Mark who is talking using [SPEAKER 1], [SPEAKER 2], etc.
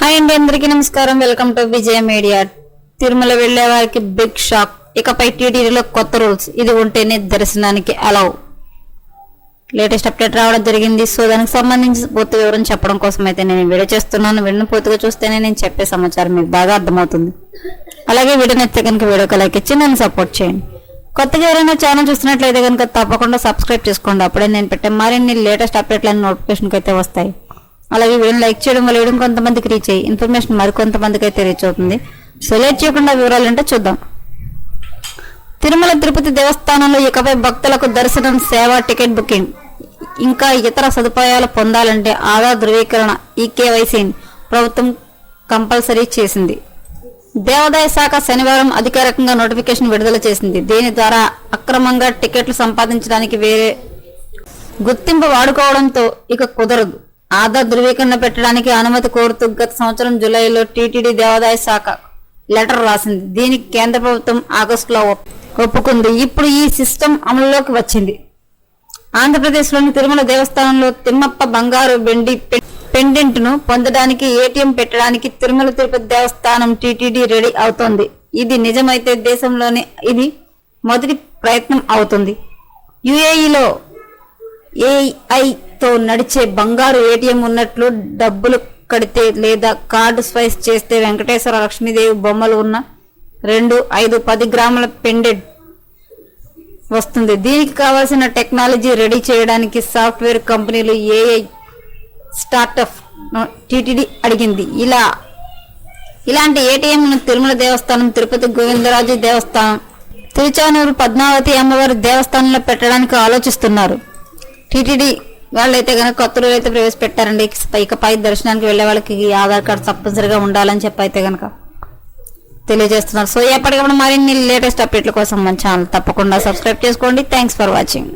[SPEAKER 1] Hi అండి అందరికీ నమస్కారం. Welcome to Vijaya media. Tirumala వెళ్ళే వారికి బిగ్ షాక్. ఇకపై టీటీడీలో కొత్త రూల్స్. ఇది ఉంటేనే దర్శనానికి అలౌ లేటెస్ట్ అప్డేట్ రావడం జరిగింది. సో దానికి సంబంధించి పూర్తి వివరం చెప్పడం కోసం అయితే నేను వీడియో చేస్తున్నాను. వీడిని పూర్తిగా చూస్తేనే నేను చెప్పే సమాచారం మీకు బాగా అర్థమవుతుంది. అలాగే వీడియో నచ్చితే కనుక వీడియోకి లైక్ ఇచ్చి నన్ను సపోర్ట్ చేయండి. కొత్తగా ఎవరైనా ఛానల్ చూస్తున్నట్లయితే కనుక తప్పకుండా సబ్స్క్రైబ్ చేసుకోండి. అప్పుడే నేను పెట్టే మరిన్ని లేటెస్ట్ అప్డేట్లన్నీ నోటిఫికేషన్కి అయితే వస్తాయి. అలాగే వీడియోని లైక్ చేయడం వల్ల వీడియో కొంతమందికి రీచ్ అయ్యి ఇన్ఫర్మేషన్ మరికొంతమందికి అయితే రీచ్ అవుతుంది. సో లేట్ చేయకుండా వివరాలు ఏంటో చూద్దాం. తిరుమల తిరుపతి దేవస్థానంలో ఇకపై భక్తులకు దర్శనం సేవ టికెట్ బుకింగ్. ఇంకా ఇతర సదుపాయాలు పొందాలంటే ఆధార్ ధృవీకరణ ఈ కేవైసీని ప్రభుత్వం కంపల్సరీ చేసింది. దేవాదాయ శాఖ శనివారం అధికారికంగా నోటిఫికేషన్ విడుదల చేసింది. దీని ద్వారా అక్రమంగా టికెట్లు సంపాదించడానికి వేరే గుర్తింపు వాడుకోవడంతో ఇక కుదరదు. ఆధార్ ధృవీకరణ పెట్టడానికి అనుమతి కోరుతూ గత సంవత్సరం జూలైలో టీటీడీ దేవాదాయ శాఖ లెటర్ రాసింది. దీనికి కేంద్ర ప్రభుత్వం ఆగస్టులో ఒప్- ఒప్పుకుంది. ఇప్పుడు ఈ సిస్టమ్ అమలులోకి వచ్చింది. ఆంధ్రప్రదేశ్లోని తిరుమల దేవస్థానంలో తిమ్మప్ప బంగారు వెండి పె- పొందడానికి ఏటీఎం పెట్టడానికి తిరుమల తిరుపతి దేవస్థానం టీటీడీ రెడీ అవుతోంది. ఇది నిజమైతే దేశంలోనే ఇది మొదటి ప్రయత్నం అవుతుంది. యుఏఈలో తో నడిచే బంగారు ఏటీఎం ఉన్నట్లు డబ్బులు కడితే లేదా కార్డు స్వైస్ చేస్తే వెంకటేశ్వర లక్ష్మీదేవి బొమ్మలు ఉన్న రెండు ఐదు పది గ్రాముల పెండెడ్ వస్తుంది. దీనికి కావాల్సిన టెక్నాలజీ రెడీ చేయడానికి సాఫ్ట్వేర్ కంపెనీలు ఏఐ స్టార్టప్ టీటీడీ అడిగింది. ఇలా ఇలాంటి ఏటీఎం తిరుమల దేవస్థానం తిరుపతి గోవిందరాజు దేవస్థానం తిరుచానూరు పద్మావతి అమ్మవారి దేవస్థానంలో పెట్టడానికి ఆలోచిస్తున్నారు. టీటీడీ వాళ్ళైతే కనుక కొత్త రూల్ అయితే ప్రవేశపెట్టారండి. ఇకపై దర్శనానికి వెళ్ళే వాళ్ళకి ఈ ఆధార్ కార్డు తప్పనిసరిగా ఉండాలని చెప్పి అయితే కనుక తెలియజేస్తున్నారు. సో ఎప్పటికప్పుడు మరిన్ని లేటెస్ట్ అప్డేట్ల కోసం మన ఛానల్ తప్పకుండా సబ్స్క్రైబ్ చేసుకోండి. Thanks for watching.